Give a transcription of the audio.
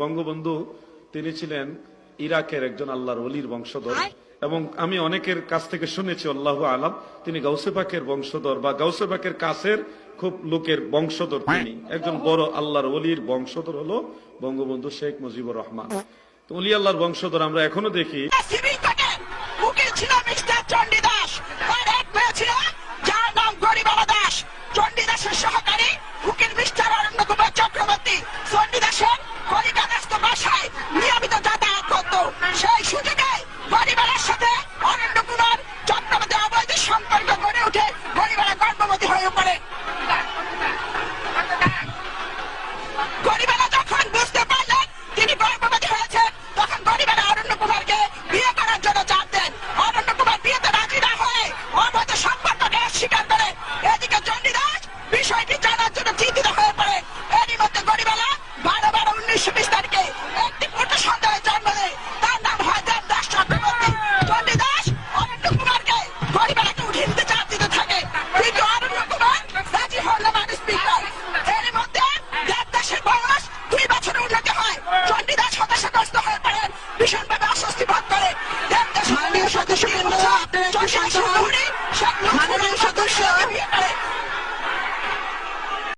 বঙ্গবন্ধু তিনি ছিলেন ইরাকের একজন আল্লাহর অলির বংশধর। এবং আমি অনেকের কাছ থেকে শুনেছি আল্লাহ আলাম তিনি পাকের বংশধর বা পাকের কাছের খুব লোকের বংশধর তিনি। একজন বড় আল্লাহর অলির বংশধর হলো বঙ্গবন্ধু শেখ মুজিবুর রহমান। তো অলি আল্লাহর বংশধর আমরা এখনও দেখি। Marsha Tony?